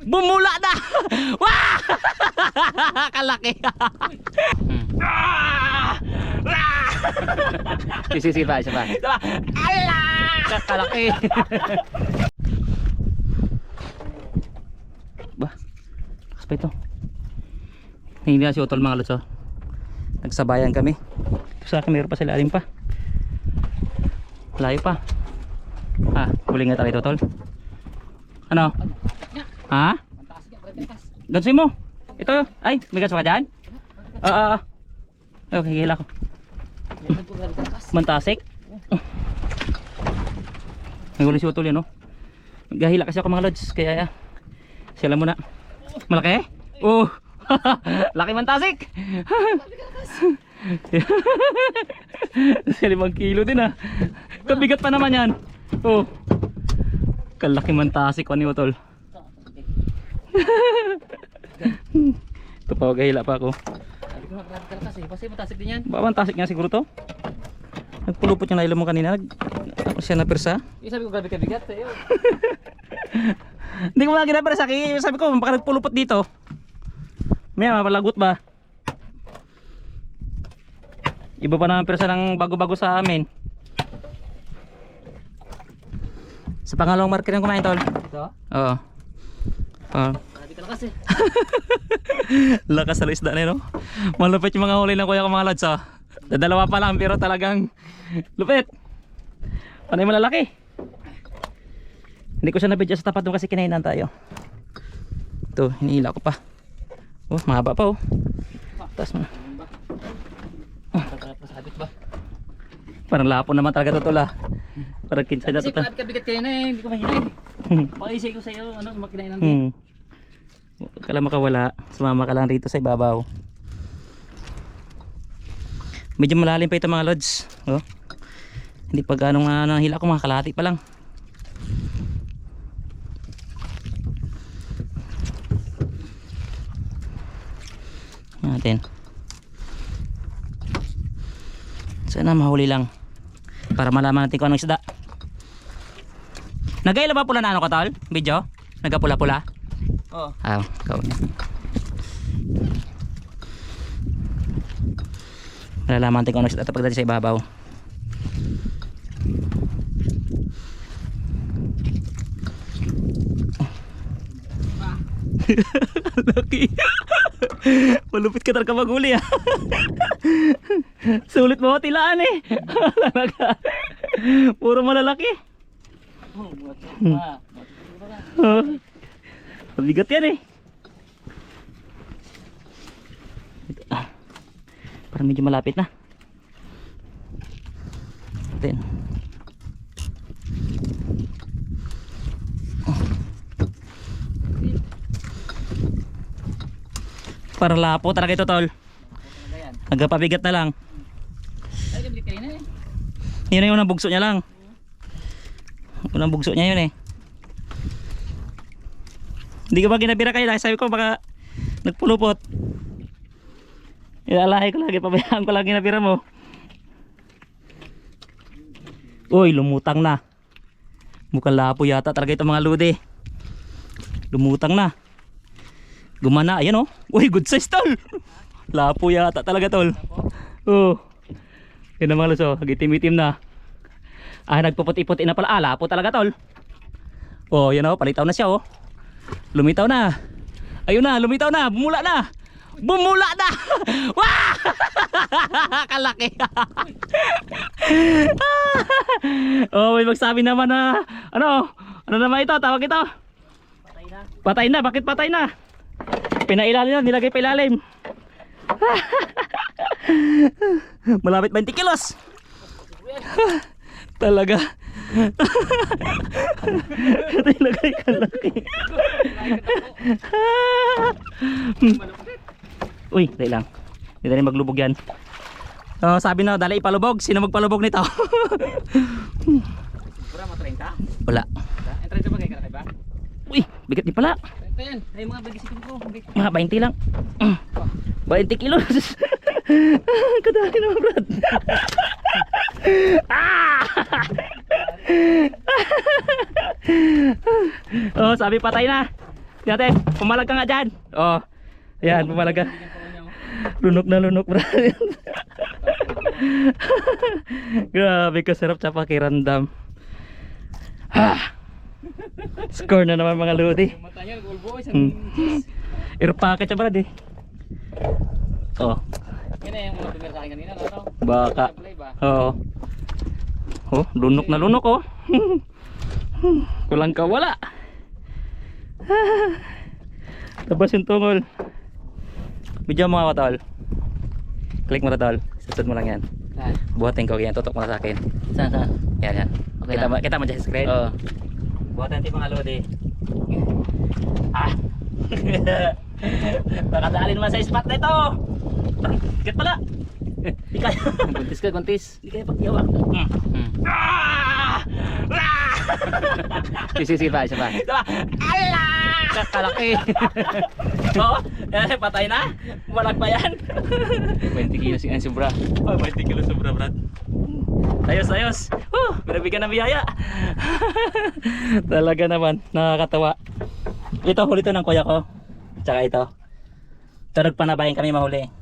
Bumula na! Wah! Kalaki! Hmm. Sige, sige pa, isa pa. Diba? Ala! Kalaki! ba? Kas pa ito. Hindi na si Utol mga lods oh. Nagsabayan kami. Sa akin meron pa sa ilalim pa. Layo pa. Ah, huli nga tayo Utol. Ano? Ha? Gansin mo. Ito. Ay, may gas pa dyan? Oo. oo, oo. Okay, hila ko. Mantasik. Naguli si Utol yan, no? Gahila kasi ako mga lods, kaya sila muna. Malaki? Oh! Laki mantasik! Sa limang kilo din ah. Kabigat pa naman yan. Oh. Kalaki mantasik ko ni Utol. Ito pa, gahila pa ako. Yan. Babantasik nga siguro to. Nagpulupot yung nailo mo kanina. Nag, siya na persa. Yung sabi ko, grabe ka bigat. Eh. Hindi ko mga ginapera sa akin. Sabi ko, baka nagpulupot dito. May mapalagot ba? Iba pa naman persa ng bago-bago sa amin. Sa pangalawang market ng kumain tol. Ito? Oo. Oh. Ka kasi. Lakas sa isda na no? Malupit yung mga huli ng kuya ko mga lads, ah. Dadalawa pa lang, pero talagang lupit. Panay malalaki. Hindi ko siya nabidya sa tapat doon kasi kinainan tayo. Ito, hinihila ko pa. Oh, mahaba pa, oh. Mo. Masabit ba? Parang lapo naman talaga to, tol, ah. Parang kinsay na Kasi to, tol. grabe ka bigat kanina eh. Hindi ko mahinay. Paisip ko sa'yo, ano, makinain ng Hmm. Huwag ka lang makawala. Sumama ka lang rito sa ibabaw. Medyo malalim pa ito mga lods. Oh. Hindi pa ganong uh, nahila ko mga kalahati pa lang. Natin. Sana mahuli lang. Para malaman natin kung anong isda. Nagaila ba pula na ano ka tol? Video? Nagapula-pula? Oo. Ah, ikaw na. Malalaman natin kung ano isda pagdating sa ibabaw. Laki. Malupit ka talaga maghuli ah. Sulit mo tilaan eh. Puro malalaki. Oh, buhat pa. Oh. Mabigat yan eh. Ito, ah. Parang medyo malapit na. Atin. Oh. Parang lapo talaga ito tol. Talaga yan. Nagpapabigat na lang. Ay, bigat kanina eh. Yun na yung unang bugso niya lang. Unang bugso niya yun eh. Hindi ka ba ginabira kayo? Sabi ko baka nagpulupot. Ilalahay ko lagi, pabayaan ko lagi nabira mo. Uy, lumutang na. Mukhang lapo yata talaga itong mga lude. Lumutang na. Gumana, ayan oh. Uy, good size tol. Lapo yata talaga tol. Oh. Yan ang mga luso, nagitim-itim na. Ah, nagpuputi-puti na pala. Ah, lapo talaga tol. Oh, yan oh, palitaw na siya oh. Lumitaw na. Ayun na, lumitaw na. Bumula na. Bumula na. Wah! Kalaki. oh, may magsabi naman na ano? Ano naman ito? Tawag ito? Patay na. Patay na. Bakit patay na? Pinailalim na, nilagay pa ilalim. Malapit 20 kilos. Talaga. Nilagay ka laki. Uy, dali lang. Hindi na rin maglubog yan. Oh, sabi na, dali ipalubog. Sino magpalubog nito? Pura, matrain ka? Wala. Entrain ka ba kay Karakay ba? Uy, bigat din pala. Ito yan. Ay, mga bagisipin ko. Mga 20 lang. 20 kilos. Kadali naman, Brad. ah! oh, sabi patay na. Dati, pumalag ka nga dyan. Oh. Yan, pumalag ka. Lunok na lunok, bro. Grabe ka sarap sa pakiramdam. Ha! Score na naman mga lodi. Hmm. Air packet siya brad eh. Oh, Yan na yung mga sa akin kanina. Baka. Oo. Oh, lunok na lunok oh. Kulang ka wala. Tapos yung tungol. Video mo nga tol. Click mo na tol. Susunod mo lang yan. Saan? Buhatin ko yan. Tutok mo na sa akin. Saan? Saan? Yan yan. Okay kita, mo, kita mo dyan sa screen? Oo. Buhatin tayo mga lodi. Ah! Nakadali naman sa spot na ito. Tikat pala. Di kaya. Kuntis ka, kuntis. Di kaya pagyawak. Mm. Hmm. Ah! Ah! Sige, sige pa, isa pa. Diba? Ala! Kakalaki. Oo, eh, patay na. Walang pa yan. 20 kilos yung sobra. Oh, 20 kilo sobra, brad. Ayos, ayos. Uh, binabigyan ng biyaya. Talaga naman, nakakatawa. Ito, huli to ng kuya ko. Tsaka ito. Ito, nagpanabayan kami mahuli.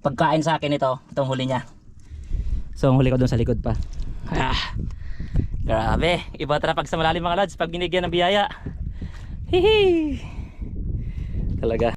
Pagkain sa akin ito, itong huli niya. So, ang huli ko doon sa likod pa. Ah, grabe. Iba tara pag sa malalim mga lads, pag binigyan ng biyaya. Hihi. Talaga.